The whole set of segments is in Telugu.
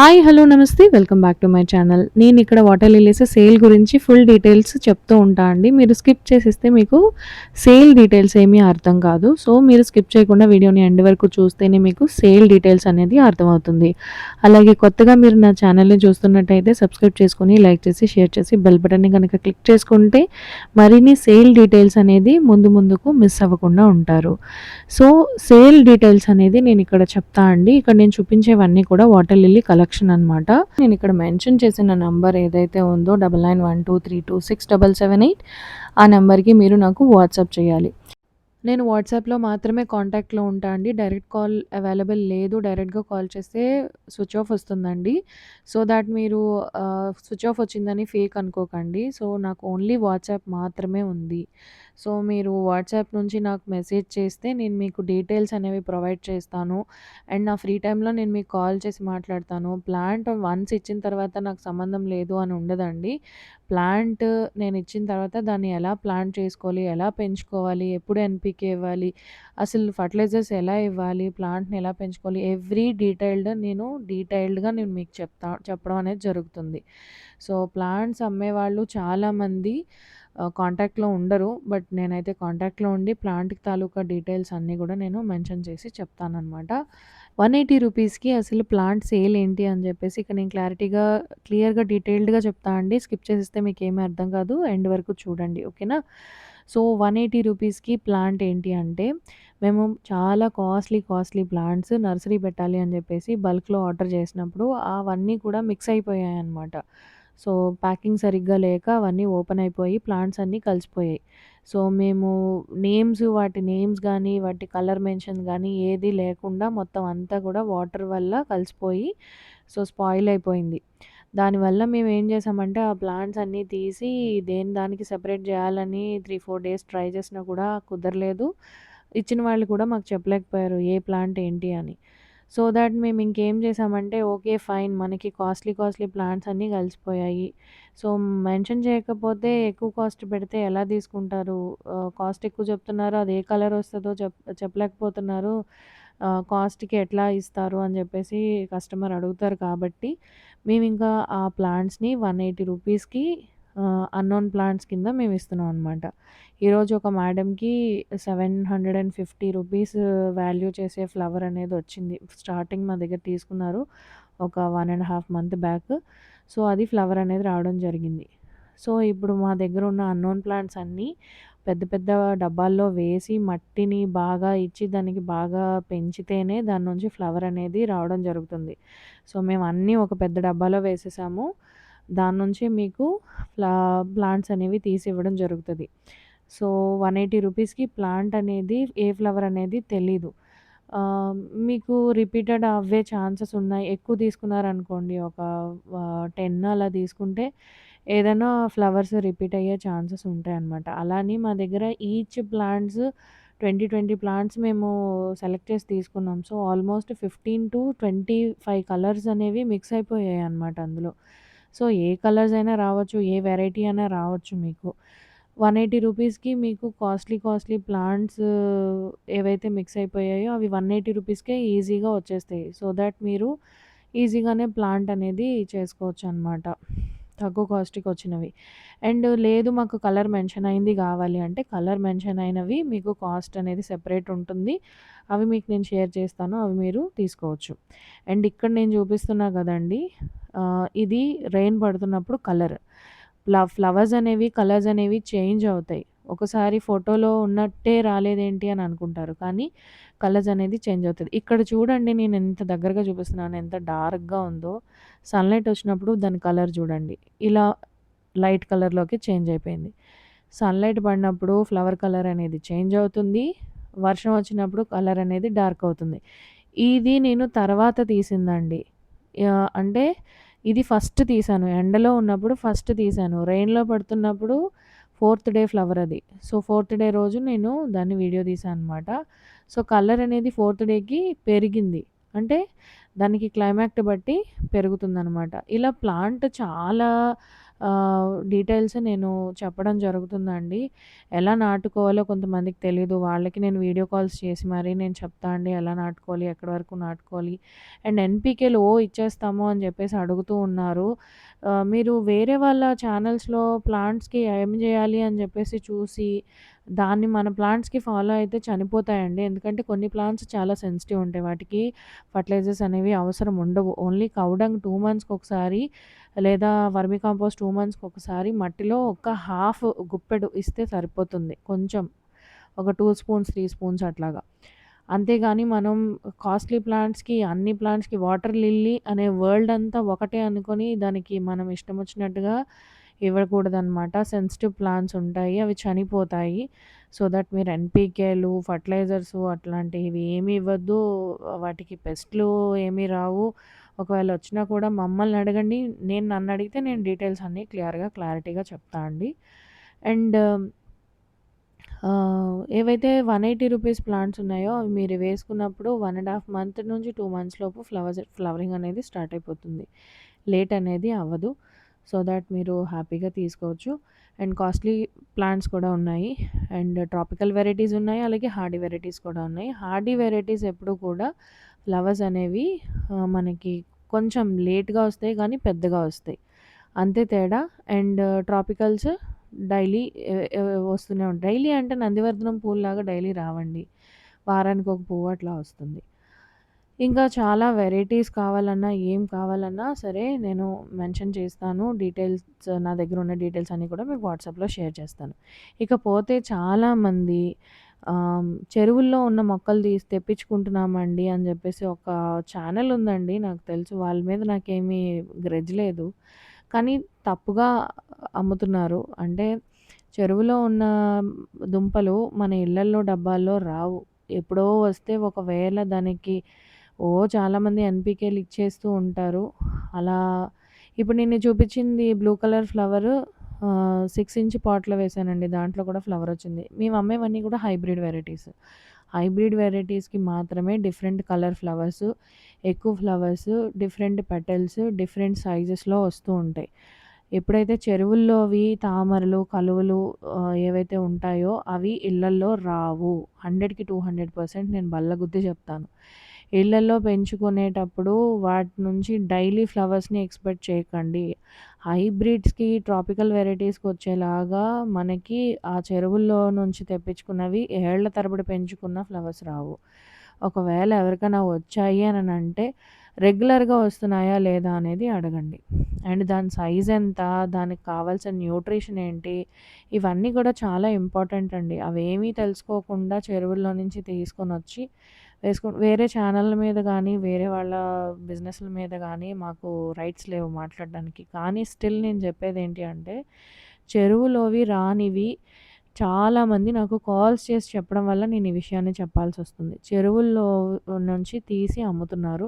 హాయ్ హలో నమస్తే welcome back to my channel. నేను ఇక్కడ వాటర్ లిలీస్ సేల్ గురించి ఫుల్ డీటెయిల్స్ చెప్తూ ఉంటా అండి. మీరు స్కిప్ చేసేస్తే మీకు సేల్ డీటెయిల్స్ ఏమీ అర్థం కాదు. సో మీరు స్కిప్ చేయకుండా వీడియోని ఎండ్ వరకు చూస్తేనే మీకు సేల్ డీటెయిల్స్ అనేది అర్థమవుతుంది. అలాగే కొత్తగా మీరు నా ఛానల్ని చూస్తున్నట్టయితే సబ్స్క్రైబ్ చేసుకుని లైక్ చేసి షేర్ చేసి బెల్ బటన్ని కనుక క్లిక్ చేసుకుంటే మరిన్ని సేల్ డీటెయిల్స్ అనేది ముందు ముందుకు మిస్ అవ్వకుండా ఉంటారు. సో సేల్ డీటెయిల్స్ అనేది నేను ఇక్కడ చెప్తా అండి. ఇక్కడ నేను చూపించేవన్నీ కూడా వాటర్ లిల్లీ కలెక్షన్ అనమాట నేను ఇక్కడ మెన్షన్ చేసిన నంబర్ ఏదైతే ఉందో double nine one two three two six double seven eight ఆ నెంబర్కి మీరు నాకు వాట్సాప్ చేయాలి. నేను వాట్సాప్లో మాత్రమే కాంటాక్ట్లో ఉంటా అండి. డైరెక్ట్ కాల్ అవైలబుల్ లేదు. డైరెక్ట్గా కాల్ చేస్తే స్విచ్ ఆఫ్ వస్తుందండి. సో దాట్ మీరు స్విచ్ ఆఫ్ వచ్చిందని ఫేక్ అనుకోకండి. సో నాకు ఓన్లీ వాట్సాప్ మాత్రమే ఉంది. సో మీరు వాట్సాప్ నుంచి నాకు మెసేజ్ చేస్తే నేను మీకు డీటెయిల్స్ అనేవి ప్రొవైడ్ చేస్తాను. అండ్ నా ఫ్రీ టైంలో నేను మీకు కాల్ చేసి మాట్లాడతాను. ప్లాంట్ వన్స్ ఇచ్చిన తర్వాత నాకు సంబంధం లేదు అని ఉండదండి. ప్లాంట్ నేను ఇచ్చిన తర్వాత దాన్ని ఎలా ప్లాంట్ చేసుకోవాలి ఎలా పెంచుకోవాలి ఎప్పుడు ఎన్పికే ఇవ్వాలి అసలు ఫర్టిలైజర్స్ ఎలా ఇవ్వాలి ప్లాంట్ని ఎలా పెంచుకోవాలి ఎవ్రీ డీటెయిల్డ్ నేను డీటెయిల్డ్గా నేను మీకు చెప్తా చెప్పడం అనేది జరుగుతుంది. సో ప్లాంట్స్ అమ్మేవాళ్ళు చాలామంది కాంటాక్ట్‌లో ఉండరు. బట్ నేనైతే కాంటాక్ట్‌లో ఉండి ప్లాంట్‌కి తాలూకా డీటెయిల్స్ అన్నీ కూడా నేను మెన్షన్ చేసి చెప్తాననమాట. 180 రూపీస్‌కి అసలు ప్లాంట్ సేల్ ఏంటి అని చెప్పేసి ఇక నేను క్లారిటీగా, క్లియర్‌గా, డీటెయిల్డ్‌గా చెప్తా అండి. స్కిప్ చేసిస్తే మీకు ఏమీ అర్థం కాదు. ఎండ్ వరకు చూడండి. ఓకేనా? సో, 180 రూపీస్‌కి ప్లాంట్ ఏంటి అంటే, మేము చాలా కాస్ట్‌లీ, కాస్ట్‌లీ ప్లాంట్స్ నర్సరీ పెట్టాలి అని చెప్పేసి బల్క్‌లో ఆర్డర్ చేసినప్పుడు అవన్నీ కూడా మిక్స్ అయిపోయాయి అనమాట సో, ప్యాకింగ్ సరిగ్గా లేక అవన్నీ ఓపెన్ అయిపోయి ప్లాంట్స్ అన్నీ కలిసిపోయాయి. సో, మేము నేమ్స్ వాటి నేమ్స్ కానీ వాటి కలర్ మెన్షన్ కానీ ఏది లేకుండా మొత్తం అంతా కూడా వాటర్ వల్ల కలిసిపోయి సో, స్పాయిల్ అయిపోయింది. దానివల్ల మేము ఏం చేసామంటే ఆ ప్లాంట్స్ అన్నీ తీసి దేని దానికి సెపరేట్ చేయాలని 3, 4 డేస్ ట్రై చేసినా కూడా కుదరలేదు. ఇచ్చిన వాళ్ళు కూడా మాకు చెప్పలేకపోయారు ఏ ప్లాంట్ ఏంటి అని. సో దాట్ మేము ఇంకేం చేసామంటే ఓకే ఫైన్ మనకి కాస్ట్‌లీ, కాస్ట్‌లీ ప్లాంట్స్ అన్నీ కలిసిపోయాయి. సో మెన్షన్ చేయకపోతే ఎక్కువ కాస్ట్ పెడితే ఎలా తీసుకుంటారు? కాస్ట్ ఎక్కువ చెప్తున్నారు. అది ఏ కలర్ వస్తుందో చెప్ చెప్పలేకపోతున్నారు. కాస్ట్‌కి ఎట్లా ఇస్తారు అని చెప్పేసి కస్టమర్ అడుగుతారు కాబట్టి మేము ఇంకా ఆ ప్లాంట్స్‌ని 180 రూపీస్‌కి అన్నోన్ ప్లాంట్స్ కింద మేము ఇస్తున్నాం అనమాట. ఈరోజు ఒక మ్యాడమ్కి seven hundred and fifty rupees value చేసే ఫ్లవర్ అనేది వచ్చింది. స్టార్టింగ్ మా దగ్గర తీసుకున్నారు. ఒక one and half month back. So, అది ఫ్లవర్ అనేది రావడం జరిగింది. సో, ఇప్పుడు మా దగ్గర ఉన్న అన్నోన్ ప్లాంట్స్ అన్నీ పెద్ద పెద్ద డబ్బాల్లో వేసి మట్టిని బాగా ఇచ్చి దానికి బాగా పెంచితేనే దాని నుంచి ఫ్లవర్ అనేది రావడం జరుగుతుంది. సో, మేము అన్నీ ఒక పెద్ద డబ్బాలో వేసేసాము. దాని నుంచి మీకు ఫ్లా ప్లాంట్స్ అనేవి తీసి ఇవ్వడం జరుగుతుంది సో, 180 రూపీస్‌కి ప్లాంట్ అనేది ఏ ఫ్లవర్ అనేది తెలీదు. మీకు రిపీటెడ్ అవ్వే ఛాన్సెస్ ఉన్నాయి. ఎక్కువ తీసుకున్నారనుకోండి ఒక టెన్ అలా తీసుకుంటే ఏదైనా ఫ్లవర్స్ రిపీట్ అయ్యే ఛాన్సెస్ ఉంటాయన్నమాట. అలా అని మా దగ్గర ఈచ్ ప్లాంట్స్ 20, 20 ప్లాంట్స్ మేము సెలెక్ట్ చేసి తీసుకున్నాం. సో, ఆల్మోస్ట్ 15-25 కలర్స్ అనేవి మిక్స్ అయిపోయాయి అన్నమాట అందులో. సో, ఏ కలర్స్ అయినా రావచ్చు. ఏ వెరైటీ అయినా రావచ్చు మీకు. 180 రూపీస్‌కి మీకు కాస్ట్‌లీ, కాస్ట్‌లీ ప్లాంట్స్ uh, ఏవైతే మిక్స్ అయిపోయాయో అవి 180 రూపీస్‌కే ఈజీగా వచ్చేస్తాయి. సో దట్ మీరు ఈజీగానే ప్లాంట్ అనేది చేసుకోవచ్చు అనమాట తక్కువ కాస్ట్‌కి వచ్చినవి. అండ్ లేదు మాకు కలర్ మెన్షన్ అయింది కావాలి అంటే కలర్ మెన్షన్ అయినవి మీకు కాస్ట్ అనేది సెపరేట్ ఉంటుంది. అవి మీకు నేను షేర్ చేస్తాను. అవి మీరు తీసుకోవచ్చు. అండ్ ఇక్కడ నేను చూపిస్తున్నా కదండీ! ఇది రెయిన్ పడుతున్నప్పుడు కలర్. ఫ్లవర్స్ అనేవి కలర్స్ అనేవి చేంజ్ అవుతాయి. ఒకసారి ఫోటోలో ఉన్నట్టే రాలేదేంటి అని అనుకుంటారు. కానీ కలర్స్ అనేది చేంజ్ అవుతుంది ఇక్కడ చూడండి నేను ఎంత దగ్గరగా చూపిస్తున్నాను. ఎంత డార్క్‌గా ఉందో. సన్‌లైట్ వచ్చినప్పుడు దాని కలర్ చూడండి. ఇలా లైట్ కలర్‌లోకి చేంజ్ అయిపోయింది. సన్‌లైట్ పడినప్పుడు ఫ్లవర్ కలర్ అనేది చేంజ్ అవుతుంది. వర్షం వచ్చినప్పుడు కలర్ అనేది డార్క్ అవుతుంది. ఇది నేను తర్వాత తీసిందండి. అంటే ఇది ఫస్ట్ తీసాను ఎండలో ఉన్నప్పుడు ఫస్ట్ తీసాను రెయిన్‌లో పడుతున్నప్పుడు ఫోర్త్ డే ఫ్లవర్ అది. సో, ఫోర్త్ డే రోజు నేను దాన్ని వీడియో తీసాను అనమాట. సో, కలర్ అనేది ఫోర్త్ డేకి పెరిగింది. అంటే దానికి క్లైమాక్ట్ బట్టి పెరుగుతుందనమాట. ఇలా ప్లాంట్ చాలా డీటెయిల్స్ నేను చెప్పడం జరుగుతుందండి. ఎలా నాటుకోవాలో కొంతమందికి తెలీదు. వాళ్ళకి నేను వీడియో కాల్స్ చేసి మరీ నేను చెప్తా అండి ఎలా నాటుకోవాలి, ఎక్కడి వరకు నాటుకోవాలి. అండ్ ఎన్‌పీకేలు ఓ ఇచ్చేస్తాము అని చెప్పేసి అడుగుతూ ఉన్నారు. మీరు వేరే వాళ్ళ ఛానల్స్‌లో ప్లాంట్స్‌కి ఏం చేయాలి అని చెప్పేసి చూసి, దాన్ని మన ప్లాంట్స్‌కి ఫాలో అయితే చనిపోతాయండి. ఎందుకంటే కొన్ని ప్లాంట్స్ చాలా సెన్సిటివ్ ఉంటాయి. వాటికి ఫర్టిలైజర్స్ అనేవి అవసరం ఉండవు. ఓన్లీ కౌ డంగ్ 2 మంత్స్‌కి ఒకసారి లేదా వర్మి కంపోస్ట్ టూ మంత్స్‌కి ఒకసారి మట్టిలో ఒక హాఫ్ గుప్పెడు ఇస్తే సరిపోతుంది. కొంచెం ఒక టూ స్పూన్స్, త్రీ స్పూన్స్ అట్లాగా. అంతేగాని మనం కాస్ట్‌లీ ప్లాంట్స్‌కి, అన్ని ప్లాంట్స్‌కి వాటర్ లిల్లీ అనే వరల్డ్ అంతా ఒకటే అనుకొని దానికి మనం ఇష్టం వచ్చినట్టుగా ఇవ్వకూడదనమాట. సెన్సిటివ్ ప్లాంట్స్ ఉంటాయి. అవి చనిపోతాయి. సో దట్ మీరు ఎన్‌పీకేలు, ఫర్టిలైజర్స్ అట్లాంటివి ఏమి ఇవ్వద్దు. వాటికి పెస్ట్‌లు ఏమీ రావు. ఒకవేళ వచ్చినా కూడా మమ్మల్ని అడగండి. నేను నన్ను అడిగితే నేను డీటెయిల్స్ అన్నీ క్లియర్‌గా, క్లారిటీగా చెప్తా అండి. అండ్ ఏవైతే వన్ ఎయిటీ రూపీస్ ప్లాంట్స్ ఉన్నాయో అవి మీరు వేసుకున్నప్పుడు వన్ అండ్ హాఫ్ మంత్ నుంచి టూ మంత్స్ లోపు ఫ్లవర్స్ ఫ్లవరింగ్ అనేది స్టార్ట్ అయిపోతుంది. లేట్ అనేది అవ్వదు. సో దట్ మీరు హ్యాపీగా తీసుకోవచ్చు. అండ్ కాస్ట్‌లీ ప్లాంట్స్ కూడా ఉన్నాయి. అండ్ ట్రాపికల్ వెరైటీస్ ఉన్నాయి. అలాగే హార్డీ వెరైటీస్ కూడా ఉన్నాయి. హార్డీ వెరైటీస్ ఎప్పుడూ కూడా ఫ్లవర్స్ అనేవి మనకి కొంచెం లేట్‌గా వస్తాయి కానీ పెద్దగా వస్తాయి. అంతే తేడా. అండ్ ట్రాపికల్స్ డైలీ వస్తూనే ఉంటాయి. డైలీ అంటే నందివర్ధనం పూల్లాగా డైలీ రావండి. వారానికి ఒక పువ్వు అట్లా వస్తుంది. ఇంకా చాలా వెరైటీస్ కావాలన్నా, ఏం కావాలన్నా సరే నేను మెన్షన్ చేస్తాను. డీటెయిల్స్ నా దగ్గర ఉన్న డీటెయిల్స్ అన్నీ కూడా మీకు వాట్సాప్‌లో షేర్ చేస్తాను. ఇకపోతే చాలామంది చెరువుల్లో ఉన్న మొక్కలు తీసి తెప్పించుకుంటున్నామండి అని చెప్పేసి ఒక ఛానల్ ఉందండి నాకు తెలుసు. వాళ్ళ మీద నాకేమీ గ్రెజ్ లేదు. కానీ తప్పుగా అమ్ముతున్నారు. అంటే చెరువులో ఉన్న దుంపలు మన ఇళ్ళల్లో, డబ్బాల్లో రావు. ఎప్పుడో వస్తే ఒకవేళ దానికి ఓ చాలామంది ఎన్పికేలు ఇచ్చేస్తూ ఉంటారు. అలా ఇప్పుడు నేను చూపించింది blue colour flower six inch పాట్‌లో వేశానండి. దాంట్లో కూడా ఫ్లవర్ వచ్చింది. మేము అమ్మేవన్నీ కూడా హైబ్రిడ్ వెరైటీస్. హైబ్రిడ్ వెరైటీస్‌కి మాత్రమే డిఫరెంట్ కలర్ ఫ్లవర్స్, ఎక్కువ ఫ్లవర్స్, డిఫరెంట్ పెటల్స్, డిఫరెంట్ సైజెస్‌లో వస్తూ ఉంటాయి. ఎప్పుడైతే చెరువుల్లో అవి తామరలు, కలువలు ఏవైతే ఉంటాయో అవి ఇళ్ళల్లో రావు. 100కి 200% నేను బల్లగుద్ది చెప్తాను. ఇళ్ళల్లో పెంచుకునేటప్పుడు వాటి నుంచి డైలీ ఫ్లవర్స్‌ని ఎక్స్‌పెక్ట్ చేయకండి. హైబ్రిడ్స్‌కి, ట్రాపికల్ వెరైటీస్‌కి వచ్చేలాగా మనకి ఆ చెరువుల్లో నుంచి తెప్పించుకున్నవి ఏళ్ళ తరబడి పెంచుకున్న ఫ్లవర్స్ రావు. ఒకవేళ ఎవరికైనా వచ్చాయి అని అంటే రెగ్యులర్‌గా వస్తున్నాయా లేదా అనేది అడగండి. అండ్ దాని సైజ్ ఎంత? దానికి కావాల్సిన న్యూట్రిషన్ ఏంటి? ఇవన్నీ కూడా చాలా ఇంపార్టెంట్ అండి. అవేమీ తెలుసుకోకుండా చెరువుల్లో నుంచి తీసుకొని వచ్చి వేసుకో వేరే ఛానళ్ళ మీద కానీ వేరే వాళ్ళ బిజినెస్‌ల మీద కానీ మాకు రైట్స్ లేవు మాట్లాడడానికి. కానీ స్టిల్ నేను చెప్పేది ఏంటి అంటే చెరువులోవి రానివి చాలామంది నాకు కాల్స్ చేసి చెప్పడం వల్ల నేను ఈ విషయాన్ని చెప్పాల్సి వస్తుంది చెరువుల్లో నుంచి తీసి అమ్ముతున్నారు.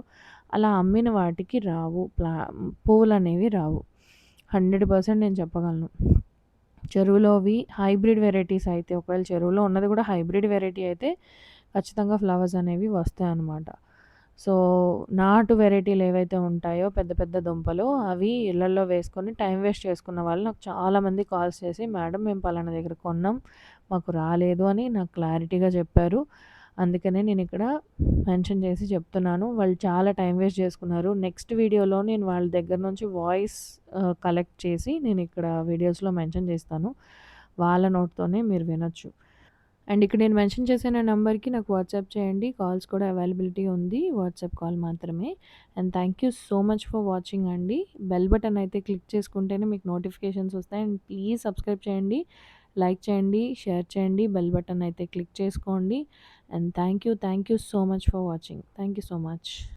అలా అమ్మిన వాటికి రావు ప్లా పువ్వులనేవి రావు. 100% నేను చెప్పగలను. చెరువులోవి హైబ్రిడ్ వెరైటీస్ అయితే ఒకవేళ చెరువులో ఉన్నది కూడా హైబ్రిడ్ వెరైటీ అయితే ఖచ్చితంగా ఫ్లవర్స్ అనేవి వస్తాయి అన్నమాట సో, నాటు వెరైటీలు ఏవైతే ఉంటాయో పెద్ద పెద్ద దుంపలు అవి ఇళ్ళలో వేసుకొని టైం వేస్ట్ చేసుకున్న వాళ్ళు నాకు చాలామంది కాల్స్ చేసి మేడం మేము పలానా దగ్గర కొన్నాం. మాకు రాలేదు అని నాకు క్లారిటీగా చెప్పారు. అందుకనే నేను ఇక్కడ మెన్షన్ చేసి చెప్తున్నాను. వాళ్ళు చాలా టైం వేస్ట్ చేసుకున్నారు. నెక్స్ట్ వీడియోలో నేను వాళ్ళ దగ్గర నుంచి వాయిస్ కలెక్ట్ చేసి నేను ఇక్కడ వీడియోస్‌లో మెన్షన్ చేస్తాను. వాళ్ళ నోట్తోనే మీరు వినొచ్చు. అండ్ ఇక్కడ నేను మెన్షన్ చేసిన నెంబర్కి నాకు వాట్సాప్ చేయండి. కాల్స్ కూడా అవైలబిలిటీ ఉంది. వాట్సాప్ కాల్ మాత్రమే. And thank you so much for watching అండి. బెల్ బటన్ అయితే క్లిక్ చేసుకుంటేనే మీకు నోటిఫికేషన్స్ వస్తాయి. అండ్ ప్లీజ్ సబ్స్క్రైబ్ చేయండి. లైక్ చేయండి, షేర్ చేయండి. బెల్ బటన్ అయితే క్లిక్ చేసుకోండి. And thank you, thank you so much for watching. Thank you so much.